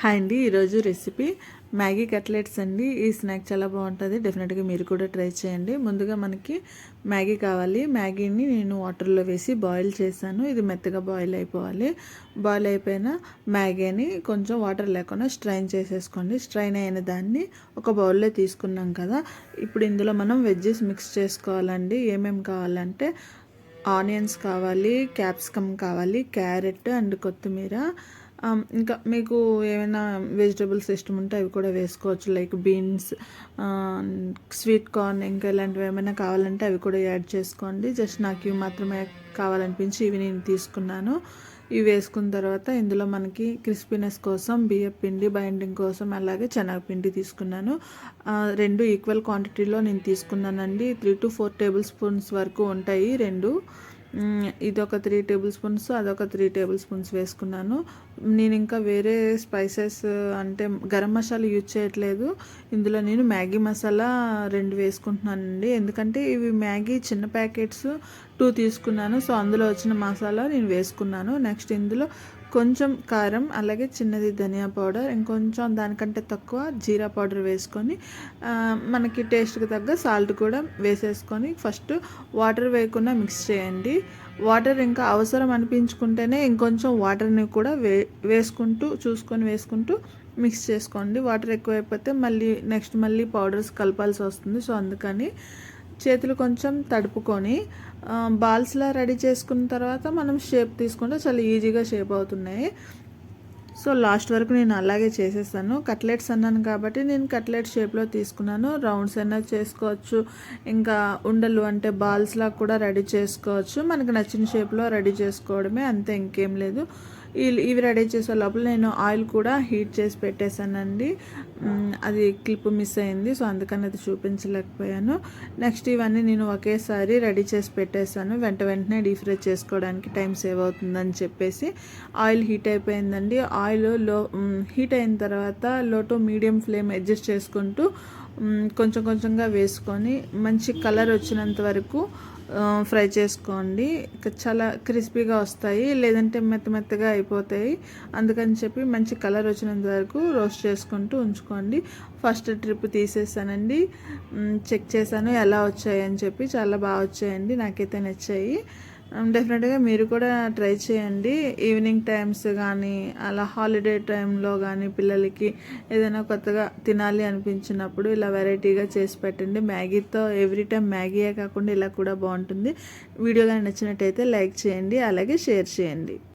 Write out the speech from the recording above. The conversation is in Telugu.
హాయ్ అండి ఈరోజు రెసిపీ మ్యాగీ కట్లెట్స్ అండి. ఈ స్నాక్ చాలా బాగుంటుంది. డెఫినెట్గా మీరు కూడా ట్రై చేయండి. ముందుగా మనకి మ్యాగీ కావాలి. మ్యాగీని నేను వాటర్లో వేసి బాయిల్ చేశాను. ఇది మెత్తగా బాయిల్ అయిపోవాలి. బాయిల్ అయిపోయిన మ్యాగీని కొంచెం వాటర్ లేకుండా స్ట్రైన్ చేసేసుకోండి. స్ట్రైన్ అయిన దాన్ని ఒక బౌల్లో తీసుకున్నాం కదా. ఇప్పుడు ఇందులో మనం వెజ్జెస్ మిక్స్ చేసుకోవాలండి. ఏమేమి కావాలంటే ఆనియన్స్ కావాలి క్యాప్సికమ్ కావాలి క్యారెట్ అండ్ కొత్తిమీర. ఇంకా మీకు ఏమైనా వెజిటబుల్స్ ఇష్టం ఉంటే అవి కూడా వేసుకోవచ్చు లైక్ బీన్స్ స్వీట్ కార్న్ ఇంకా ఇలాంటివి ఏమైనా కావాలంటే అవి కూడా యాడ్ చేసుకోండి. జస్ట్ నాకు ఇవి మాత్రమే కావాలనిపించి ఇవి నేను తీసుకున్నాను. ఇవి వేసుకున్న తర్వాత ఇందులో మనకి క్రిస్పీనెస్ కోసం బియ్య పిండి బైండింగ్ కోసం అలాగే శనగపిండి తీసుకున్నాను. రెండు ఈక్వల్ క్వాంటిటీలో నేను తీసుకున్నానండి. Three to four tablespoons వరకు ఉంటాయి రెండు. ఇది ఒక త్రీ టేబుల్ స్పూన్స్ అదొక త్రీ టేబుల్ స్పూన్స్ వేసుకున్నాను. నేను ఇంకా వేరే స్పైసెస్ అంటే గరం మసాలా యూజ్ చేయట్లేదు. ఇందులో నేను మ్యాగీ మసాలా రెండు వేసుకుంటున్నానండి. ఎందుకంటే ఇవి మ్యాగీ చిన్న ప్యాకెట్స్ టూ తీసుకున్నాను. సో అందులో వచ్చిన మసాలా నేను వేసుకున్నాను. నెక్స్ట్ ఇందులో కొంచెం కారం అలాగే చిన్నది ధనియా పౌడర్ ఇంకొంచెం దానికంటే తక్కువ జీరా పౌడర్ వేసుకొని మనకి టేస్ట్కి తగ్గ సాల్ట్ కూడా వేసేసుకొని ఫస్ట్ వాటర్ వేయకుండా మిక్స్ చేయండి. వాటర్ ఇంకా అవసరం అనిపించుకుంటేనే ఇంకొంచెం వాటర్ని కూడా వే వేసుకుంటూ చూసుకొని వేసుకుంటూ మిక్స్ చేసుకోండి. వాటర్ ఎక్కువైపోతే మళ్ళీ నెక్స్ట్ మళ్ళీ పౌడర్స్ కలపాల్సి వస్తుంది. సో అందుకని చేతులు కొంచెం తడుపుకొని బాల్స్లా రెడీ చేసుకున్న తర్వాత మనం షేప్ తీసుకుంటే చాలా ఈజీగా షేప్ అవుతున్నాయి. సో లాస్ట్ వరకు నేను అలాగే చేసేసాను. కట్లెట్స్ అన్నాను కాబట్టి నేను కట్లెట్ షేప్లో తీసుకున్నాను. రౌండ్స్ అయినా చేసుకోవచ్చు. ఇంకా ఉండలు అంటే బాల్స్లా కూడా రెడీ చేసుకోవచ్చు. మనకు నచ్చిన షేప్లో రెడీ చేసుకోవడమే అంతే ఇంకేం లేదు. ఇవి రెడీ చేసే లోపల నేను ఆయిల్ కూడా హీట్ చేసి పెట్టేశానండి. అది క్లిప్ మిస్ అయింది సో అందుకని అది చూపించలేకపోయాను. నెక్స్ట్ ఇవన్నీ నేను ఒకేసారి రెడీ చేసి పెట్టేశాను. వెంట వెంటనే డీప్ ఫ్రై చేసుకోవడానికి టైం సేవ్ అవుతుందని చెప్పేసి ఆయిల్ హీట్ అయిపోయిందండి. ఆయిల్లో హీట్ అయిన తర్వాత లో టు మీడియం ఫ్లేమ్ అడ్జస్ట్ చేసుకుంటూ కొంచెం కొంచెంగా వేసుకొని మంచి కలర్ వచ్చినంత వరకు ఫ్రై చేసుకోండి. చాలా క్రిస్పీగా వస్తాయి లేదంటే మెత్త మెత్తగా అయిపోతాయి. అందుకని చెప్పి మంచి కలర్ వచ్చినంత వరకు రోస్ట్ చేసుకుంటూ ఉంచుకోండి. First trip తీసేసానండి. చెక్ చేశాను ఎలా వచ్చాయి అని చెప్పి చాలా బాగా వచ్చాయండి. నాకైతే నచ్చాయి. Um, డెఫినెట్గా మీరు కూడా ట్రై చేయండి. ఈవినింగ్ టైమ్స్ కానీ అలా హాలిడే టైంలో కానీ పిల్లలకి ఏదైనా కొత్తగా తినాలి అనిపించినప్పుడు ఇలా వెరైటీగా చేసి పెట్టండి. మ్యాగీతో ఎవ్రీ టైం మ్యాగీయే కాకుండా ఇలా కూడా బాగుంటుంది. వీడియో కానీ నచ్చినట్టయితే లైక్ చేయండి అలాగే షేర్ చేయండి.